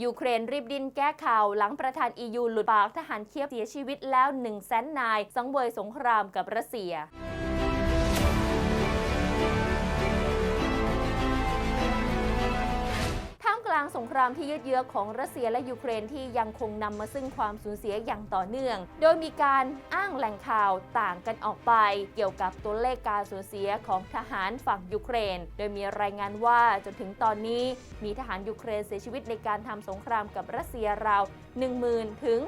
ยูเครนรีบดินแก้ข่าวหลังประธาน EU หลุดปากทหารเคียบเสียชีวิตแล้ว1นึ่งแสนนาย สังเวยสงครามกับรัสเซียางสงครามที่ยืดเยื้อของรัสเซียและยูเครนที่ยังคงนำมาซึ่งความสูญเสียอย่างต่อเนื่อง โดยมีการอ้างแหล่งข่าวต่างกันออกไป เกี่ยวกับตัวเลขการสูญเสียของทหารฝั่งยูเครน โดยมีรายงานว่าจนถึงตอนนี้มีทหารยูเครนเสียชีวิตในการทำสงครามกับรัสเซียราว10,000 ถึง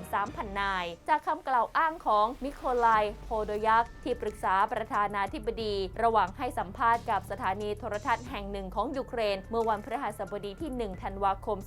13,000 นาย จากคำกล่าวอ้างของมิโคลายโพโดยักที่ปรึกษาประธานาธิบดี ระหว่างให้สัมภาษณ์กับสถานีโทรทัศน์แห่งหนึ่งของยูเครน เมื่อวันพฤหัสบดีที่ 1 ธันวาคม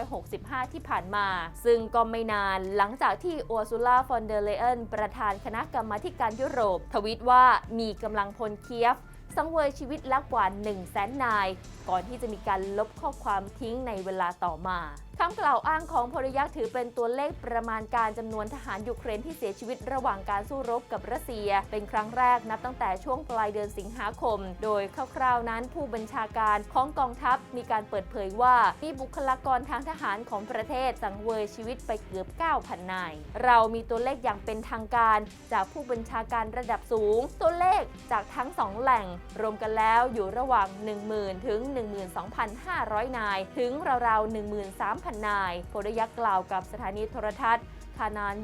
2565 ที่ผ่านมา ซึ่งก็ไม่นานหลังจากที่อ r ร์ซูลาฟอนเดเลเอนประธานคณะกรรมาธิการยุโรป ทวีตว่ามีกำลังพลเคียฟสังเวยชีวิตแล้วกว่า 1 0 0 0 0แสนนาย ก่อนที่จะมีการลบข้อความทิ้งในเวลาต่อมา คำกล่าวอ้างของพลยักษ์ถือเป็นตัวเลขประมาณการจำนวนทหารยูเครนที่เสียชีวิตระหว่างการสู้รบกับรัสเซีย เป็นครั้งแรกนับตั้งแต่ช่วงปลายเดือนสิงหาคม โดยคร่าวๆนั้นผู้บัญชาการของกองทัพมีการเปิดเผยว่า มีบุคลากรทางทหารของประเทศสังเวยชีวิตไปเกือบ 9,000 นาย เรามีตัวเลขอย่างเป็นทางการ จากผู้บัญชาการระดับสูง ตัวเลขจากทั้งสองแหล่ง รวมกันแล้วอยู่ระหว่าง 10,000 ถึง 12,500 นาย ถึงราวๆ 13,000นายโพดยักษ์กล่าวกับสถานีโทรทัศน์ คานาน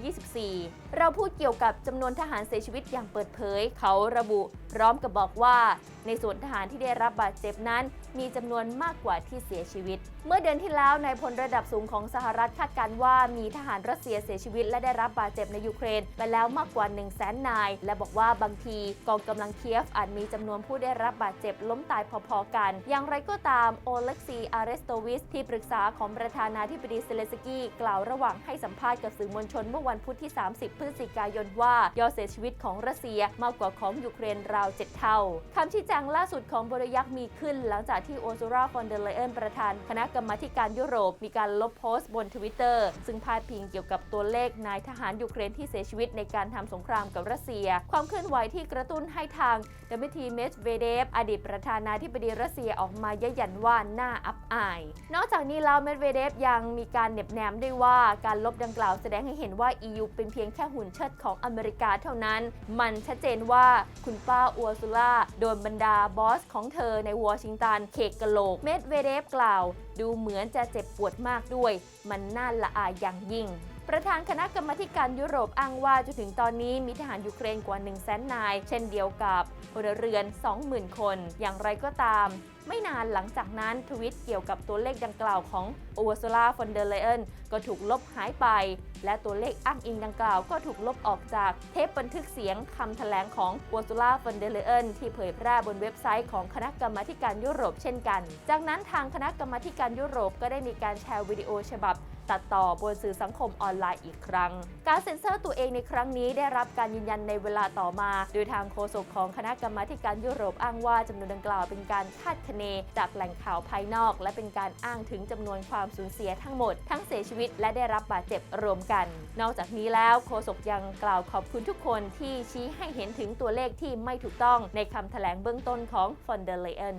24 เราพูดเกี่ยวกับจำนวนทหารเสียชีวิตอย่างเปิดเผย เขาระบุพร้อมกับบอกว่า ในส่วนทหารที่ได้รับบาดเจ็บนั้น มีจำนวนมากกว่าที่เสียชีวิต เมื่อเดือนที่แล้วนายพลระดับสูงของสหรัฐคาดการณ์ว่ามีทหารรัสเซียเสียชีวิต และได้รับบาดเจ็บในยูเครนไปแล้วมากกว่า 1 0 0 0 0แสนนาย และบอกว่าบางทีกองกำลังเคียฟอาจมีจำนวนผู้ได้รับบาดเจ็บล้มตายพอๆกัน อย่างไรก็ตามโอเล็กซีอาร์เรสโตวิสที่ปรึกษาของประธานาธิบดีเซเลสกี้กล่าวระหว่างให้สัมภาษณ์กับสื่อมวลชนเมื่อวันพุธที่ 30 พฤศจิกายนว่ายอดเสียชีวิตของรัสเซียมากกว่าของยูเครนราว 7 เท่าคำชี้แจงล่าสุดของบริยักษ์มีขึ้น หลังจากที่โอซูราฟอนเดเลเอนประธาน คณะกรรมาการยุโรป มีการลบโพสต์บนทวิตเตอร์ซึ่งพาดพิงเกี่ยวกับตัวเลขนายทหารยูเครนที่เสียชีวิตในการทำสงครามกับรัสเซีย ความเคลื่อนไหวที่กระตุ้นให้ทางดมิทีเมสเวเดฟอดีตประธานาธิบดีรัสเซียออกมายันยันว่าน่าอับอาย นอกจากนี้แล้วเมดเวเดฟยังมีการเหน็บแนมด้วยว่าการลบดังกล่าวแสดงให้เห็นว่า EU เป็นเพียงแค่หุ่นเชิดของอเมริกาเท่านั้น มันชัดเจนว่าคุณป้าอัวซูล่าโดนบรรดาบอสของเธอในวอชิงตัน เคกกะโหลก เมดเวเดฟกล่าวดูเหมือนจะเจ็บปวดมากด้วย มันน่าละอายอย่างยิ่ง ประธานคณะกรรมการยุโรปอ้างว่าจนถึงตอนนี้มีทหารยูเครนกว่า 1 0 0 0 0แสนนาย เช่นเดียวกับพลเรือน 20,000 คน อย่างไรก็ตาม ไม่นานหลังจากนั้นทวิตเกี่ยวกับตัวเลขดังกล่าวของอ r ร์ซูลาฟอนเดเลเอนก็ถูกลบหายไป และตัวเลขอ้างอิงดังกล่าวก็ถูกลบออกจากเทปบันทึกเสียงคำแถลงของอ r ร์ซูลาฟอนเดเลเอนที่เผยแพร่บนเว็บไซต์ของคณะกรรมาการยุโรปเช่นกัน จากนั้นทางคณะกรรมาการยุโรปก็ได้มีการแชร์วิดีโอฉบับ ตัดต่อบนสื่อสังคมออนไลน์อีกครั้ง การเซ็นเซอร์ตัวเองในครั้งนี้ได้รับการยืนยันในเวลาต่อมา โดยทางโฆษกของคณะกรรมาการยุโรปอ้างว่าจำนวนดังกล่าวเป็นการคาดคะเนจากแหล่งข่าวภายนอก และเป็นการอ้างถึงจำนวนความสูญเสียทั้งหมด ทั้งเสียชีวิตและได้รับบาดเจ็บรวมกัน นอกจากนี้แล้วโฆษกยังกล่าวขอบคุณทุกคนที่ชี้ให้เห็นถึงตัวเลขที่ไม่ถูกต้องในคำแถลงเบื้องต้นของฟอนเดเลเอน